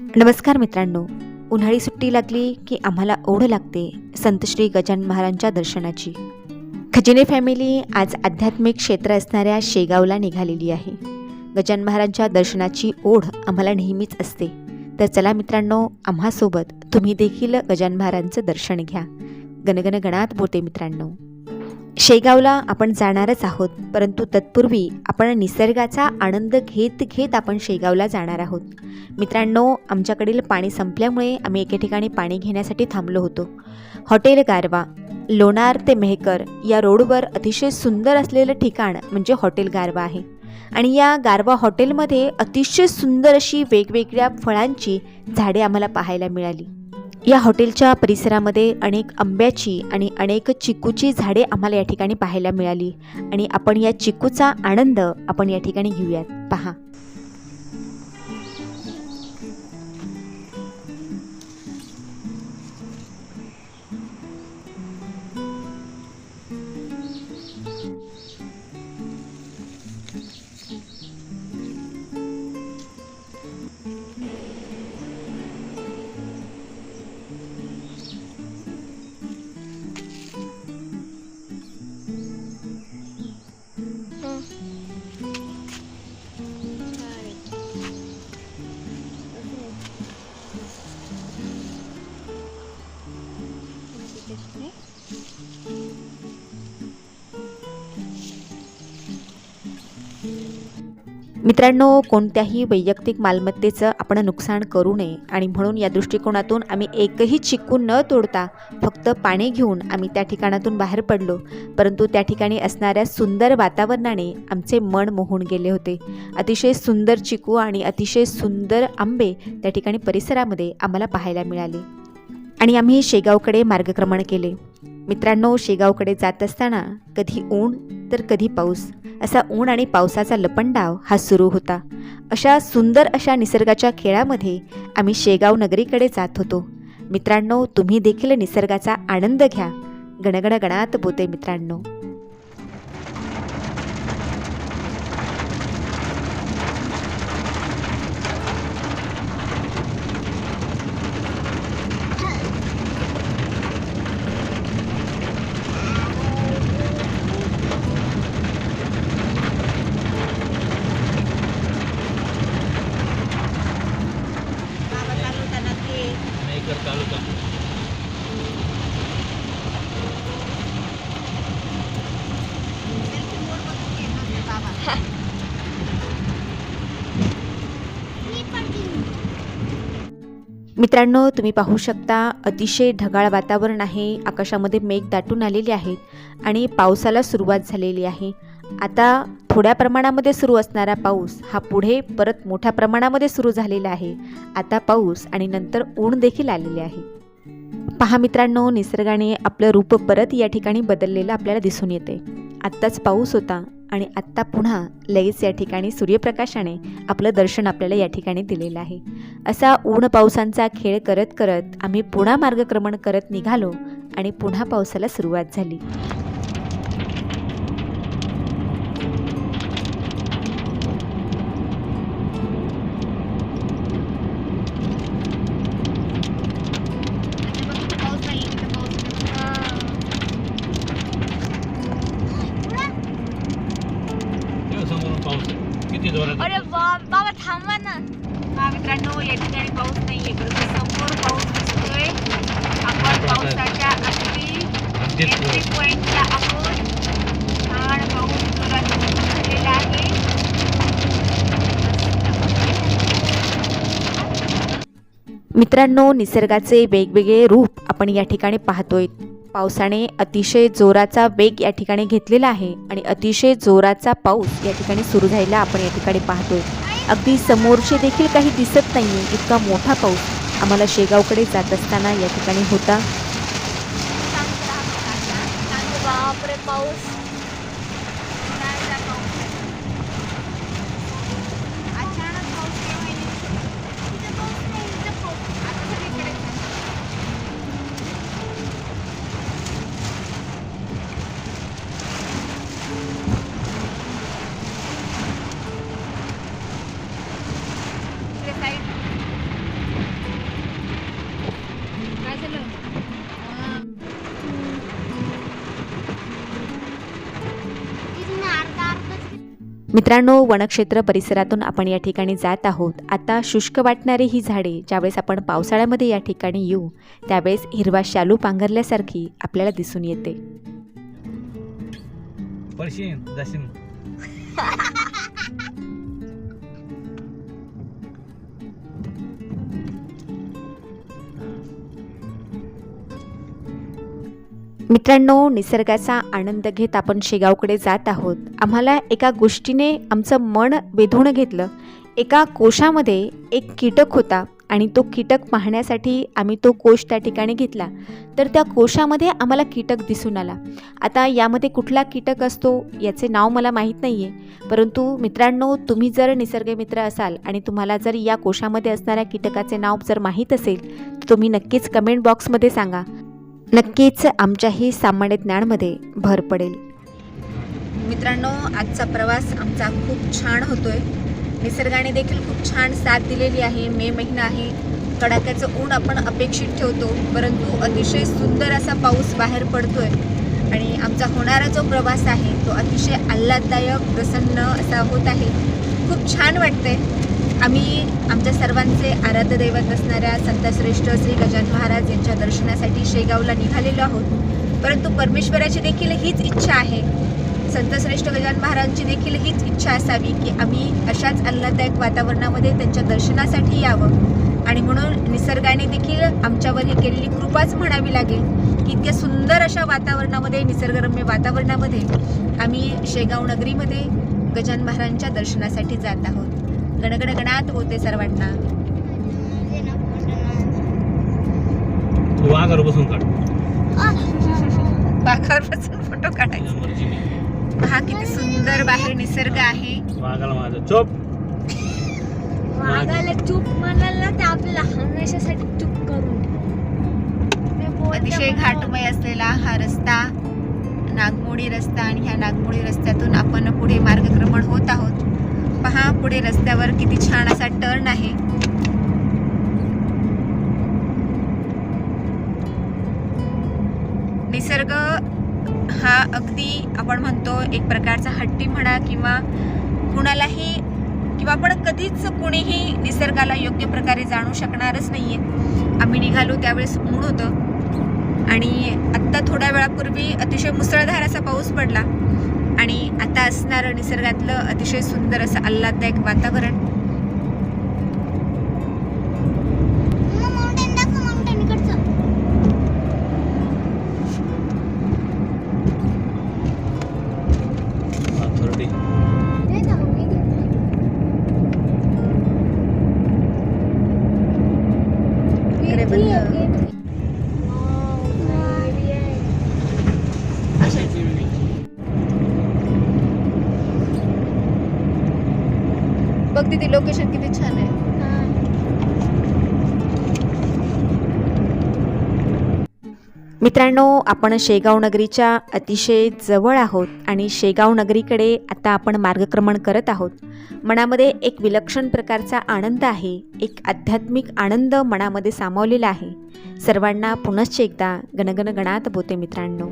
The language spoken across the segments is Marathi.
नमस्कार मित्रांनो. उन्हाळी सुट्टी लागली की आम्हाला ओढ लागते संत श्री गजानन महाराजांच्या दर्शनाची. खजिने फॅमिली आज आध्यात्मिक क्षेत्र असणाऱ्या शेगावला निघालेली आहे. गजानन महाराजांच्या दर्शनाची ओढ आम्हाला नेहमीच असते. तर चला मित्रांनो आम्हासोबत तुम्ही देखील गजानन महाराजांचं दर्शन घ्या. गणगण गणात बोलते मित्रांनो. शेगावला आपण जाणारच आहोत परंतु तत्पूर्वी आपण निसर्गाचा आनंद घेत घेत आपण शेगावला जाणार आहोत. मित्रांनो आमच्याकडील पाणी संपल्यामुळे आम्ही एके ठिकाणी पाणी घेण्यासाठी थांबलो होतो. हॉटेल गारवा लोणार ते मेहकर या रोडवर अतिशय सुंदर असलेलं ठिकाण म्हणजे हॉटेल गारवा आहे. आणि या गारवा हॉटेलमध्ये अतिशय सुंदर अशी वेगवेगळ्या फळांची झाडे आम्हाला पाहायला मिळाली. या हॉटेलच्या परिसरामध्ये अनेक आंब्याची आणि अनेक चिकूची झाडे आम्हाला या ठिकाणी पाहायला मिळाली. आणि आपण या चिकूचा आनंद आपण या ठिकाणी घेऊयात. पहा. मित्रांनो कोणत्याही वैयक्तिक मालमत्तेचं आपण नुकसान करू नये आणि म्हणून या दृष्टिकोनातून आम्ही एकही चिक्कू न तोडता फक्त पाणी घेऊन आम्ही त्या ठिकाणातून बाहेर पडलो. परंतु त्या ठिकाणी असणाऱ्या सुंदर वातावरणाने आमचे मन मोहून गेले होते. अतिशय सुंदर चिकू आणि अतिशय सुंदर आंबे त्या ठिकाणी परिसरामध्ये आम्हाला पाहायला मिळाले. आणि आम्ही शेगावकडे मार्गक्रमण केले. मित्रांनो शेगावकडे जात असताना कधी ऊन तर कधी पाऊस. असा ऊन आणि पावसाचा लपंडाव हा सुरू होता. अशा सुंदर अशा निसर्गाच्या खेळामध्ये आम्ही शेगाव नगरीकडे जात होतो. मित्रांनो तुम्ही देखील निसर्गाचा आनंद घ्या. गणगणगणात बोते मित्रांनो. मित्रांनो तुम्ही पाहू शकता अतिशय ढगाळ वातावरण आहे. आकाशामध्ये मेघ दाटून आलेले आहेत आणि पावसाला सुरुवात झालेली आहे. आता थोड्या प्रमाणामध्ये सुरू असणारा पाऊस हा पुढे परत मोठ्या प्रमाणामध्ये सुरू झालेला आहे. आता पाऊस आणि नंतर ऊन देखील आलेले आहे. पहा मित्रांनो निसर्गाने आपलं रूप परत या ठिकाणी बदललेलं आपल्याला दिसून येते आत्ताच पाऊस होता आणि आत्ता पुन्हा लगेच या ठिकाणी सूर्यप्रकाशाने आपलं दर्शन आपल्याला या ठिकाणी दिलेलं आहे. असा ऊन पावसांचा खेळ करत करत आम्ही पुन्हा मार्गक्रमण करत निघालो आणि पुन्हा पावसाला सुरुवात झाली तेव्हा समोरून पाऊस आहे. किती जोरात अरे आहे. बा- बाबा थांबा ना हा मित्रांनो या ठिकाणी पाऊस नाहीये परंतु समोर पाऊस दिसतोय आपण पावसाच्या अगदी अगदीच एंट्री जोरात. पॉइंटला आहोत छान पाऊस जोरात सुरू झालेला आहे मित्रांनो निसर्गाचे वेगवेगळे रूप आपण या ठिकाणी पाहतोय. पावसाने अतिशय जोराचा वेग या ठिकाणी घेतलेला आहे आणि अतिशय जोराचा पाऊस या ठिकाणी सुरू झालेला आपण या ठिकाणी पाहतोय. अगदी समोरचे देखील काही दिसत नाही इतका मोठा पाऊस आम्हाला शेगावकडे जात असताना या ठिकाणी होता. पाऊस उन्हाळ्याचा पाऊस आहे. अचानक पाऊस केव्हा येईल? इथं पाऊस नाही, इथं पाऊस. आता सगळीकडे इकडे side मित्रांनो वनक्षेत्र परिसरातून आपण या ठिकाणी जात आहोत. आता शुष्क वाटणारी ही झाडे ज्यावेळेस आपण पावसाळ्यामध्ये या ठिकाणी येऊ त्यावेळेस हिरवा शालू पांघरल्यासारखी आपल्याला दिसून येते. मित्रांनो निसर्गाचा आनंद घेत आपण शेगावकडे जात आहोत. आम्हाला एका गोष्टीने आमचं मन वेधून घेतलं. एका कोशामध्ये एक कीटक होता आणि तो कीटक पाहण्यासाठी आम्ही तो कोश त्या ठिकाणी घेतला. तर त्या कोशामध्ये आम्हाला कीटक दिसून आला. आता यामध्ये कुठला कीटक असतो याचे नाव मला माहीत नाही आहे परंतु मित्रांनो तुम्ही जर निसर्गमित्र असाल आणि तुम्हाला जर या कोशामध्ये असणाऱ्या कीटकाचे नाव जर माहीत असेल तर तुम्ही नक्कीच कमेंट बॉक्समध्ये सांगा. नक्कीच आमच्याही सामान्य ज्ञानमध्ये भर पडेल. मित्रांनो आजचा प्रवास आमचा खूप छान होतोय. निसर्गाने देखील खूप छान साथ दिलेली आहे. मे महिना आहे. कडाक्याचं ऊन आपण अपेक्षित ठेवतो परंतु अतिशय सुंदर असा पाऊस बाहेर पडतोय. आणि आमचा होणारा जो प्रवास आहे तो अतिशय आल्हाददायक प्रसन्न असा होत आहे. खूप छान वाटतंय. आम्ही आमच्या सर्वांचे आराध्य दैवत असणाऱ्या संतश्रेष्ठ श्री गजानन महाराज यांच्या दर्शनासाठी शेगावला निघालेलो आहोत. परंतु परमेश्वराची देखील हीच इच्छा आहे. संतश्रेष्ठ गजानन महाराजांची देखील हीच इच्छा असावी की आम्ही अशाच आल्हाददायक वातावरणामध्ये त्यांच्या दर्शनासाठी यावं. आणि म्हणून निसर्गाने देखील आमच्यावर ही केलेली कृपाच म्हणावी लागेल की इतक्या सुंदर अशा वातावरणामध्ये निसर्गरम्य वातावरणामध्ये आम्ही शेगाव नगरीमध्ये गजान महाराजांच्या दर्शनासाठी जात आहोत. गणगण गणात होते सर्वांना. तू वाघावर बसून काढ. बागावर बसून फोटो काढायचे. पहा किती सुंदर बाहेर निसर्ग आहे. वाघाला माझं चोप. वाघाला चूप म्हणाल ना ते आपल्याला हमेशासाठी चूप करून. अतिशय. घाटमय असलेला हा रस्ता नागमोडी रस्ता आणि ह्या नागमोडी रस्त्यातून आपण पुढे मार्गक्रमण होत आहोत. पहा पुढे रस्त्यावर किती छान असा टर्न आहे. निसर्ग हा अगदी आपण म्हणतो एक प्रकारचा हट्टी म्हणा किंवा कुणालाही किंवा आपण कधीच कुणीही निसर्गाला योग्य प्रकारे जाणू शकणारच नाहीये. आम्ही निघालो त्यावेळेस ऊन होतं. आणि आत्ता थोड्या वेळापूर्वी अतिशय मुसळधार असा पाऊस पडला. आणि आता असणारं निसर्गातलं अतिशय सुंदर असं आल्हाददायक वातावरण बघ तिथे लोकेशन किती छान आहे. मित्रांनो आपण शेगाव नगरीच्या अतिशय जवळ आहोत आणि शेगाव नगरीकडे आता आपण मार्गक्रमण करत आहोत. मनामध्ये एक विलक्षण प्रकारचा आनंद आहे एक आध्यात्मिक आनंद मनामध्ये सामावलेला आहे. सर्वांना पुनश्च एकदा गणगणगणात बोते मित्रांनो.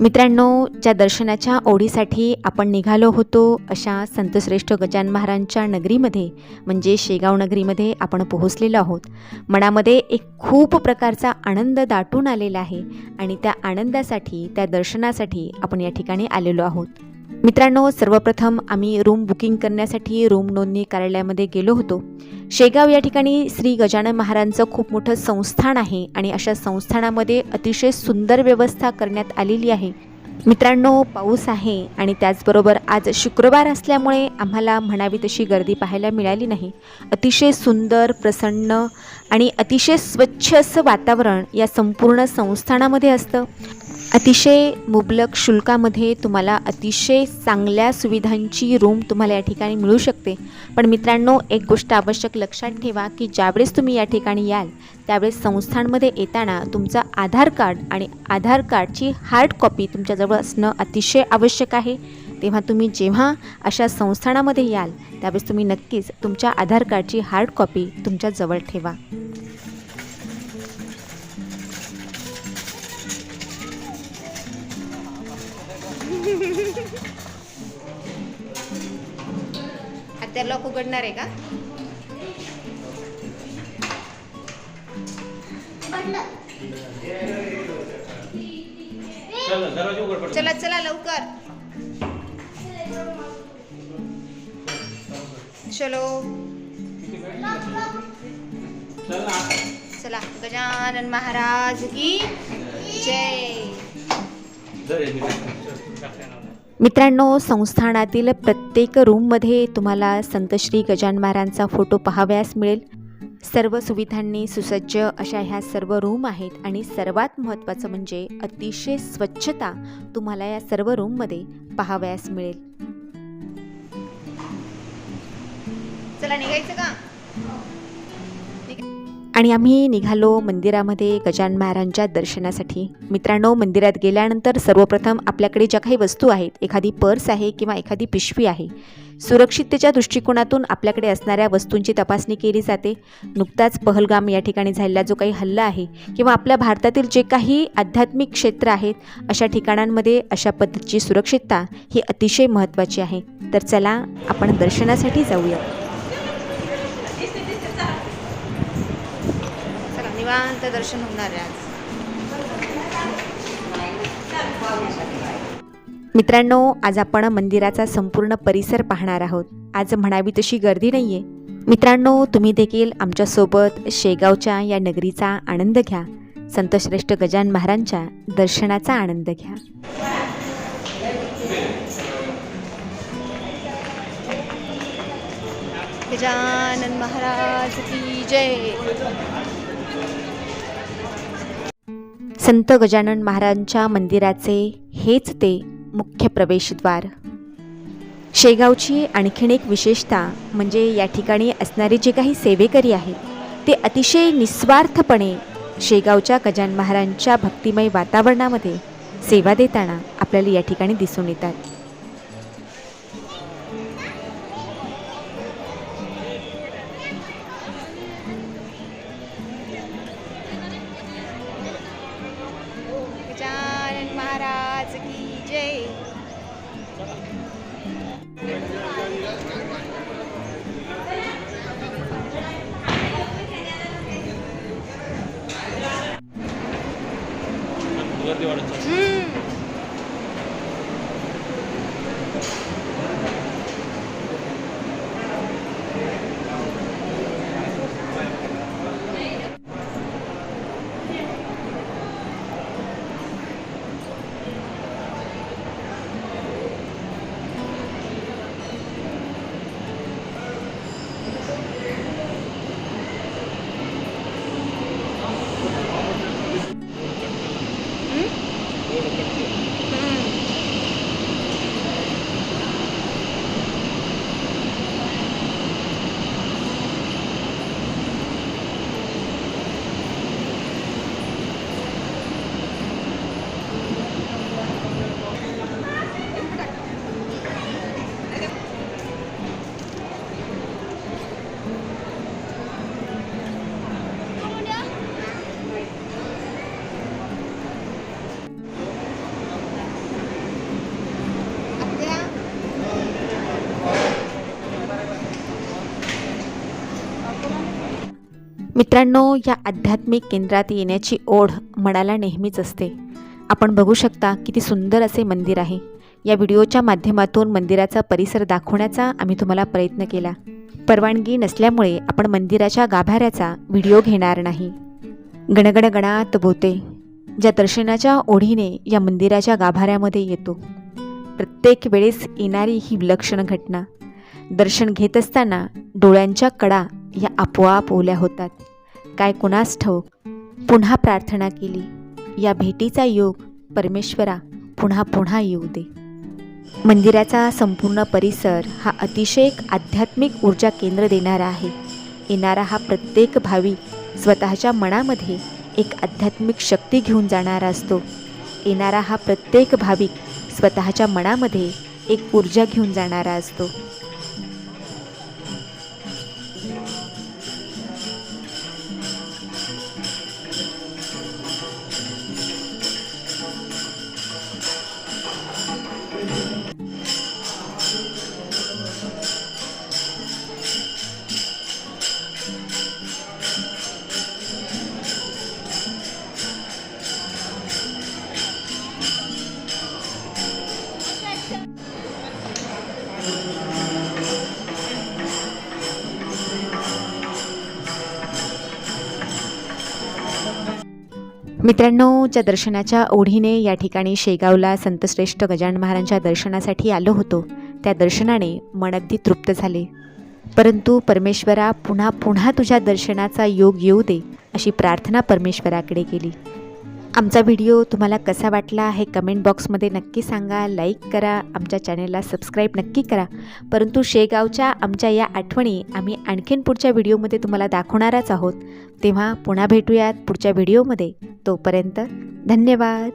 मित्रांनो ज्या दर्शनाच्या ओढीसाठी आपण निघालो होतो अशा संतश्रेष्ठ गजान महाराजांच्या नगरीमध्ये म्हणजे शेगाव नगरीमध्ये आपण पोहोचलेलो आहोत. मनामध्ये एक खूप प्रकारचा आनंद दाटून आलेला आहे आणि त्या आनंदासाठी त्या दर्शनासाठी आपण या ठिकाणी आलेलो आहोत. मित्रांनो सर्वप्रथम आम्ही रूम बुकिंग करण्यासाठी रूम नोंदणी कार्यालयामध्ये गेलो होतो. शेगाव या ठिकाणी श्री गजानन महाराजांचं खूप मोठं संस्थान आहे आणि अशा संस्थानामध्ये अतिशय सुंदर व्यवस्था करण्यात आलेली आहे. मित्रांनो पाऊस आहे आणि त्याचबरोबर आज शुक्रवार असल्यामुळे आम्हाला म्हणावी तशी गर्दी पाहायला मिळाली नाही. अतिशय सुंदर प्रसन्न आणि अतिशय स्वच्छ असं वातावरण या संपूर्ण संस्थानामध्ये असतं. अतिशय मुबलक शुल्कामध्ये तुम्हाला अतिशय चांगल्या सुविधांची रूम तुम्हाला या ठिकाणी मिळू शकते. पण मित्रांनो एक गोष्ट आवश्यक लक्षात ठेवा की ज्यावेळेस तुम्ही या ठिकाणी याल त्यावेळेस संस्थांमध्ये येताना तुमचं आधार कार्ड आणि आधार कार्डची हार्ड कॉपी तुमच्याजवळ असणं अतिशय आवश्यक आहे. तेव्हा तुम्ही जेव्हा अशा संस्थानामध्ये याल त्यावेळेस तुम्ही नक्कीच तुमच्या आधार कार्डची हार्ड कॉपी तुमच्याजवळ ठेवा. आता लॉक उघडणार आहे का? चल चला चला लवकर. चलो. चल. गजानन महाराज की जय. मित्रांनो संस्थानातील प्रत्येक रूममध्ये तुम्हाला संत श्री गजान महाराजांचा फोटो पहावयास मिळेल. सर्व सुविधांनी सुसज्ज अशा ह्या सर्व रूम आहेत आणि सर्वात महत्त्वाचं म्हणजे अतिशय स्वच्छता तुम्हाला या सर्व रूममध्ये पाहावयास मिळेल. चला निघायचं का? आणि आम्ही निघालो मंदिरामध्ये गजान महाराजांच्या दर्शनासाठी. मित्रांनो मंदिरात गेल्यानंतर सर्वप्रथम आपल्याकडे ज्या काही वस्तू आहेत एखादी पर्स आहे किंवा एखादी पिशवी आहे सुरक्षिततेच्या दृष्टिकोनातून आपल्याकडे असणाऱ्या वस्तूंची तपासणी केली जाते. नुकताच पहलगाम या ठिकाणी झालेला जो काही हल्ला आहे किंवा आपल्या भारतातील जे काही आध्यात्मिक क्षेत्र आहेत अशा ठिकाणांमध्ये अशा पद्धतीची सुरक्षितता ही अतिशय महत्त्वाची आहे. तर चला आपण दर्शनासाठी जाऊया चला निवांत दर्शन होणार आहे आज. मित्रांनो आज आपण मंदिराचा संपूर्ण परिसर पाहणार आहोत. आज म्हणावी तशी गर्दी नाही आहे मित्रांनो तुम्ही देखील आमच्यासोबत शेगावच्या या नगरीचा आनंद घ्या. संतश्रेष्ठ गजान महाराजांच्या दर्शनाचा आनंद घ्या. गजानन महाराज की जय. संत गजानन महाराजांच्या मंदिराचे हेच ते मुख्य प्रवेशद्वार. शेगावची आणखीन एक विशेषता म्हणजे या ठिकाणी असणारे जे काही सेवेकरी आहेत ते अतिशय निस्वार्थपणे शेगावच्या गजान महाराजांच्या भक्तिमय वातावरणामध्ये सेवा देताना आपल्याला या ठिकाणी दिसून येतात. うやって言われちゃう。communicate. मित्रांनो या आध्यात्मिक केंद्रात येण्याची ओढ मनाला नेहमीच असते. आपण बघू शकता किती सुंदर असे मंदिर आहे. या व्हिडिओच्या माध्यमातून मंदिराचा परिसर दाखवण्याचा आम्ही तुम्हाला प्रयत्न केला. परवानगी नसल्यामुळे आपण मंदिराच्या गाभाऱ्याचा व्हिडिओ घेणार नाही. गणगणगणात बोते ज्या दर्शनाच्या ओढीने या मंदिराच्या गाभाऱ्यामध्ये येतो. प्रत्येक वेळेस येणारी ही विलक्षण घटना. दर्शन घेत असताना डोळ्यांच्या कडा या आपोआप ओल्या होतात. काय कुणास ठाऊक पुन्हा प्रार्थना केली. या भेटीचा योग परमेश्वरा पुन्हा पुन्हा येऊ दे. मंदिराचा संपूर्ण परिसर हा अतिशय एक आध्यात्मिक ऊर्जा केंद्र देणारा आहे. येणारा हा प्रत्येक भाविक स्वतःच्या मनामध्ये एक आध्यात्मिक शक्ती घेऊन जाणारा असतो. येणारा हा प्रत्येक भाविक स्वतःच्या मनामध्ये एक ऊर्जा घेऊन जाणारा असतो. मित्रांनो ज्या दर्शनाच्या ओढीने या ठिकाणी शेगावला संतश्रेष्ठ गजानन महाराजांच्या दर्शनासाठी आलो होतो. त्या दर्शनाने मन अगदी तृप्त झाले. परंतु परमेश्वरा पुन्हा पुन्हा तुझ्या दर्शनाचा योग येऊ दे अशी प्रार्थना परमेश्वराकडे केली. आमचा व्हिडिओ तुम्हाला कसा वाटला हे कमेंट बॉक्समध्ये नक्की सांगा लाईक करा आमच्या चॅनेलला सबस्क्राईब नक्की करा. परंतु शेगावच्या आमच्या या आठवणी आम्ही आणखीन पुढच्या व्हिडिओमध्ये तुम्हाला दाखवणारच आहोत. तेव्हा पुन्हा भेटूयात पुढच्या व्हिडिओमध्ये तोपर्यंत धन्यवाद.